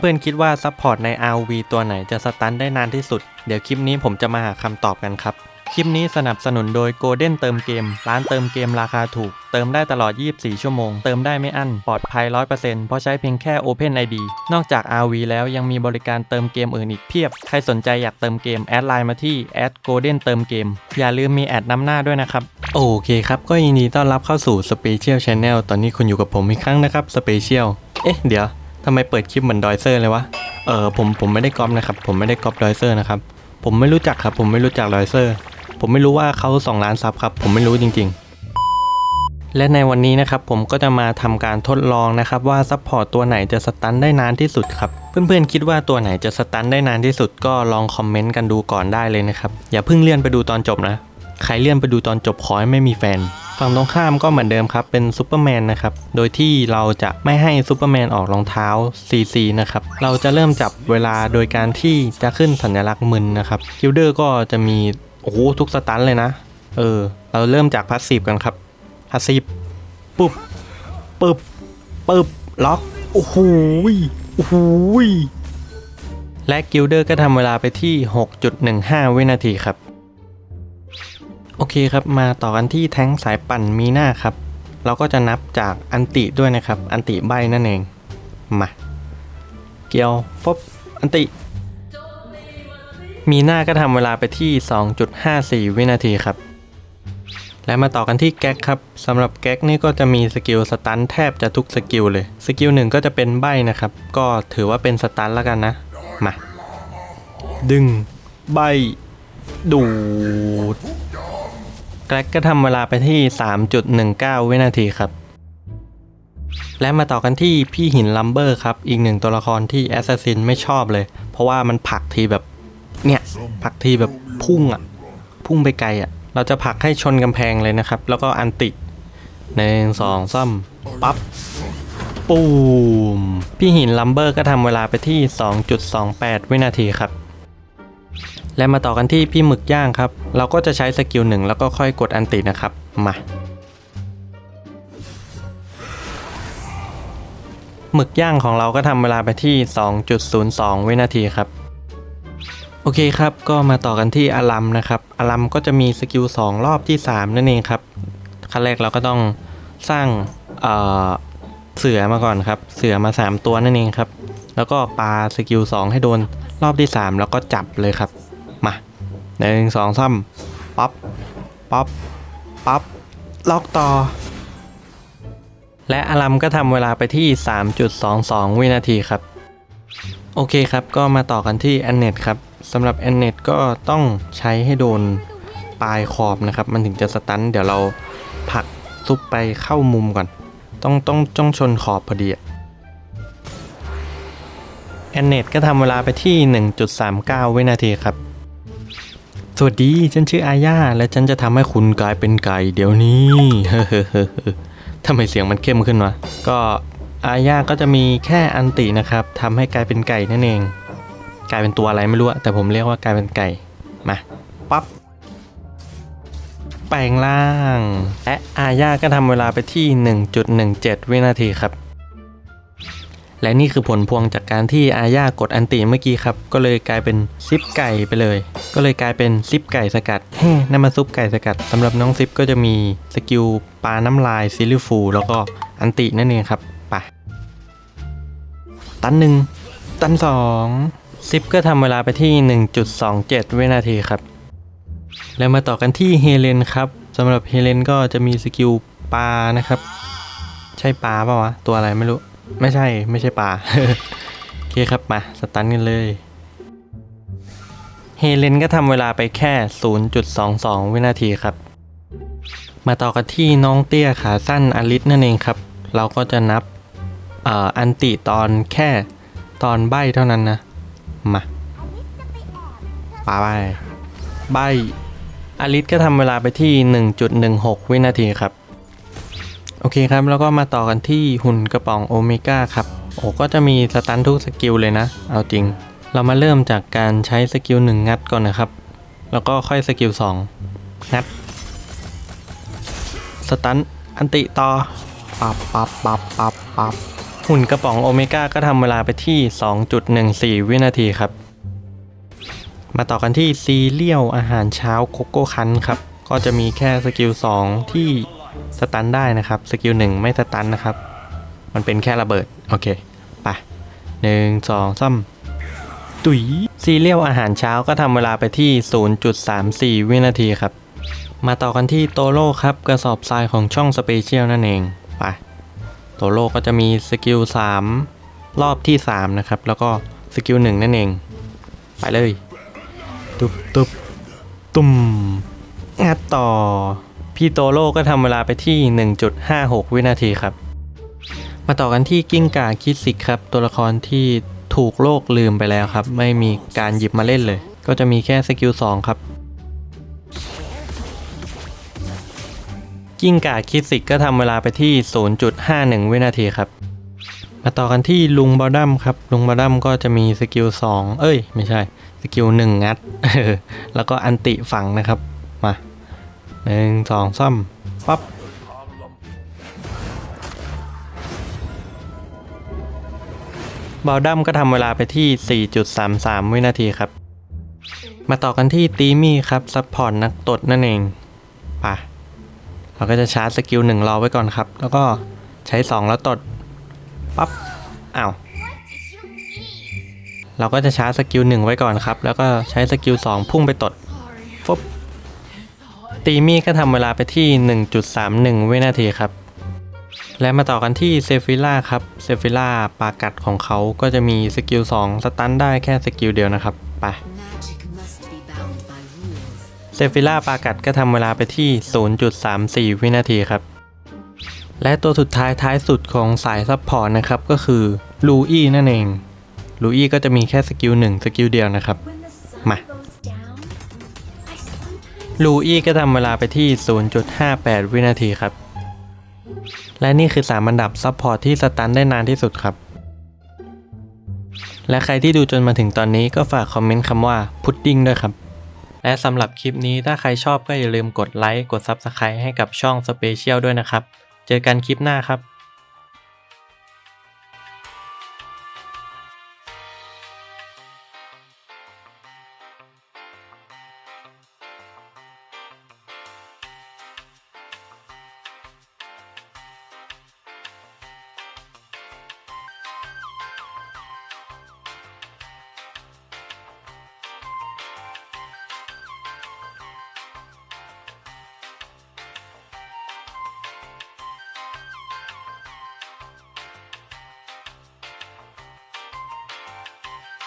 เพื่อนๆคิดว่าซัพพอร์ตใน RV ตัวไหนจะสตันได้นานที่สุด เดี๋ยวคลิปนี้ผมจะมาหาคำตอบกันครับ คลิปนี้สนับสนุนโดย Golden เติมเกม ร้านเติมเกมราคาถูก เติมได้ตลอด 24 ชั่วโมง เติมได้ไม่อั้น ปลอดภัย 100%เพราะใช้เพียงแค่ Open ID นอกจาก RV แล้วยังมีบริการเติมเกมอื่นอีกเพียบ ใครสนใจอยากเติมเกม แอดไลน์มาที่ Golden เติมเกม อย่าลืมมีแอดนำหน้าด้วยนะครับ โอเคครับ ก็ยินดีต้อนรับเข้าสู่ Special Channel ตอนนี้คุณอยู่กับผมอีกครั้งนะครับ Special เอ๊ะ เดี๋ยว ทำไมเปิดคลิปเหมือนดอยเซอร์เลยวะ เออผมผมไม่ได้ก๊อปนะครับ ผมไม่ได้ก๊อปดอยเซอร์นะครับ ผมไม่รู้จักครับ ผมไม่รู้จักดอยเซอร์ ผมไม่รู้ว่าเขา2ล้านซับครับ ผมไม่รู้จริง ๆ และในวันนี้นะครับผมก็จะมาทำการทดลองนะครับว่าซัพพอร์ตตัวไหนจะสตันได้นานที่สุดครับ เพื่อนๆคิดว่าตัวไหนจะสตันได้นานที่สุดก็ลองคอมเมนต์กันดูก่อนได้เลยนะครับ อย่าเพิ่งเลื่อนไปดูตอนจบนะ ใครเลื่อนไปดูตอนจบขอให้ไม่มีแฟน ฝั่งตรงข้ามก็เหมือนเดิมครับ เป็นซูเปอร์แมนนะครับ โดยที่เราจะไม่ให้ซูเปอร์แมนออกรองเท้า CC นะครับ เราจะเริ่มจับเวลาโดยการที่จะขึ้นสัญลักษณ์มึนนะครับคิลเดอร์ก็จะมี โอ้โห ทุกสตันเลยนะ เออ เราเริ่มจากพาสซีฟกันครับพาสซีฟปุ๊บปึ๊บปึ๊บล็อก โอ้โหโอ้โหและกิลเดอร์ก็ทำเวลาไปที่ 6.15 วินาทีครับ โอเคครับ มาต่อกันที่แท้งสายปั่นมีหน้าครับ เราก็จะนับจากอันติด้วยนะครับ อันติใบนั่นเอง มา เกี่ยวฟบอันติ มีหน้าก็ทำเวลาไปที่ 2.54 วินาทีครับ และมาต่อกันที่แก๊กครับสำหรับแก๊กนี่ก็จะมีสกิลสตันแทบจะทุกสกิลเลย สกิลหนึ่งก็จะเป็นใบนะครับ ก็ถือว่าเป็นสตันแล้วกันนะ มา ดึง ใบ ดูด แก๊กก็ทำเวลาไปที่ 3.19 วินาทีครับ และมาต่อกันที่พี่หินลัมเบอร์ครับ อีกหนึ่งตัวละครที่แอสซัสซินไม่ชอบเลย เพราะว่ามันผลักทีแบบ เนี่ยผลักทีแบบพุ่งอะพุ่งไปไกลอะเราจะผลักให้ชนกำแพงเลยนะครับ แล้วก็อันติหนึ่งสองซ้ำปั๊บปูม พี่หินลัมเบอร์ก็ทำเวลาไปที่ 2.28 วินาทีครับ และมาต่อกันที่พี่หมึกย่างครับ เราก็จะใช้สกิลหนึ่งแล้วก็ค่อยกดอันตินะครับ มา หมึกย่างของเราก็ทำเวลาไปที่ 2.02 วินาทีครับ โอเคครับ ก็มาต่อกันที่อารัมนะครับ อารัมก็จะมีสกิล2รอบที่ 3 นั่นเองครับ ขั้นแรกเราก็ต้องสร้างเเสือมาก่อนครับ เสือมา 3 ตัวนั่นเองครับ แล้วก็ปาสกิล2ให้โดนรอบที่ 3 แล้วก็จับเลยครับ มาหนึ่งสองซ้ำป๊อปป๊อปป๊อปล็อกต่อ และอารัมก็ทำเวลาไปที่ 3.22 วินาทีครับ โอเคครับก็มาต่อกันที่แอนเนตครับสำหรับแอนเนตก็ต้องใช้ให้โดนปลายขอบนะครับ มันถึงจะสตันเดี๋ยวเราผักซุปไปเข้ามุมก่อน ต้องต้องจ้องชนขอบพอดีอะ แอนเนตก็ทำเวลาไปที่ 1.39 วินาทีครับ สวัสดี ฉันชื่ออาญาและฉันจะทำให้คุณกลายเป็นไก่เดี๋ยวนี้ทำไมเสียงมันเข้มขึ้นวะ ก็อาญาก็จะมีแค่อันตินะครับทำให้กลายเป็นไก่นั่นเอง กลายเป็นตัวอะไรไม่รู้แต่ผมเรียกว่ากลายเป็นไก่ มาปั๊บแปลงร่าง และอาญาก็ทำเวลาไปที่ 1.17 วินาทีครับ และนี่คือผลพวงจากการที่อาญากดอันติเมื่อกี้ครับ ก็เลยกลายเป็นซิปไก่ไปเลย ก็เลยกลายเป็นซิปไก่สกัดเฮ้นั่นมาซุปไก่สกัดสำหรับน้องซิปก็จะมีสกิลปลาน้ำลายซิลิฟู แล้วก็อันตินั่นเองครับไปตันหนึ่งตันสองซิปก็ทำเวลาไปที่ 1.27 วินาทีครับ แล้วมาต่อกันที่เฮเลนครับสำหรับเฮเลนก็จะมีสกิลปลานะครับ ใช่ปลาเปล่าวะ ตัวอะไรไม่รู้ ไม่ใช่ไม่ใช่ปลาโอเคครับมาสตันกันเลย เฮเลนก็ทำเวลาไปแค่ 0.22 วินาทีครับ มาต่อกันที่น้องเตี้ยขาสั้นอลิสนั่นเองครับ เราก็จะนับอ่ออันติตอนแค่ตอนใบเท่านั้นนะ มาปาไปใบอลิสก็ทำเวลาไปที่ 1.16 วินาทีครับ โอเคครับ แล้วก็มาต่อกันที่หุ่นกระป๋องโอเมก้าครับ โอ้ก็จะมีสตันทุกสกิลเลยนะ เอาจริง เรามาเริ่มจากการใช้สกิลหนึ่งงัดก่อนนะครับ แล้วก็ค่อยสกิลสองงัด สตันอันติต่อปับปับปับปับปับหุ่นกระป๋องโอเมก้าก็ทำเวลาไปที่ 2.14 วินาทีครับ มาต่อกันที่ซีเรียลอาหารเช้าโคโค่คันครับ ก็จะมีแค่สกิล 2 ที่ สตันได้นะครับ สกิล1ไม่สตันนะครับ มันเป็นแค่ระเบิด โอเค ไปหนึ่งสองสามตุ๋ยซีเรียลอาหารเช้าก็ทำเวลาไปที่ 0.34 วินาทีครับ มาต่อกันที่โตโร่ครับ กระสอบทรายของช่องสเปเชียลนั่นเอง ไป โตโร่ก็จะมีสกิล 3 รอบที่ 3 นะครับ แล้วก็สกิล 1 นั่นเอง ไปเลย ตุบตุบตุ่มงัดต่อ พี่โตโร่ก็ทำเวลาไปที่ 1.56 วินาทีครับ มาต่อกันที่กิ้งก่าคิดสิกครับ ตัวละครที่ถูกโลกลืมไปแล้วครับ ไม่มีการหยิบมาเล่นเลย ก็จะมีแค่สกิล 2 ครับ กิ้งก่าคิดสิกก็ทำเวลาไปที่ 0.51 วินาทีครับ มาต่อกันที่ลุงบอดัมครับ ลุงบอดัมก็จะมีสกิล 2 เอ้ย ไม่ใช่ สกิล 1 งัด แล้วก็อันติฝังนะครับ มา หนึ่งสองซ้ำปั๊บบอลดัมก็ทำเวลาไปที่ 4.33 วินาทีครับ มาต่อกันที่ตีมี่ครับซัพพอร์ตนักตดนั่นเองไปะเราก็จะชาร์จสกิลหนึ่งรอไว้ก่อนครับ แล้วก็ใช้ 2 แล้วตด ปั๊บอ้าวเราก็จะชาร์จสกิลหนึ่งไว้ก่อนครับ แล้วก็ใช้สกิล2พุ่งไปตดฟบ ตีมี่ก็ทำเวลาไปที่ 1.31 วินาทีครับ และมาต่อกันที่เซฟิล่าครับเซฟิล่าปากัดของเขาก็จะมีสกิล2สตันได้แค่สกิลเดียวนะครับไปเซฟิล่าปากัดก็ทำเวลาไปที่ 0.34 วินาทีครับ และตัวสุดท้ายท้ายสุดของสายซัพพอร์ตนะครับก็คือลูอี้นั่นเองลูอี้ก็จะมีแค่สกิล1สกิลเดียวนะครับ ลูอี้ก็ทำเวลาไปที่ 0.58 วินาทีครับ และนี่คือ 3 อันดับซัพพอร์ตที่สตันได้นานที่สุดครับ และใครที่ดูจนมาถึงตอนนี้ก็ฝากคอมเมนต์คำว่าพุดดิ้งด้วยครับ และสำหรับคลิปนี้ถ้าใครชอบก็อย่าลืมกดไลค์ กด Subscribe ให้กับช่อง Special ด้วยนะครับ เจอกันคลิปหน้าครับ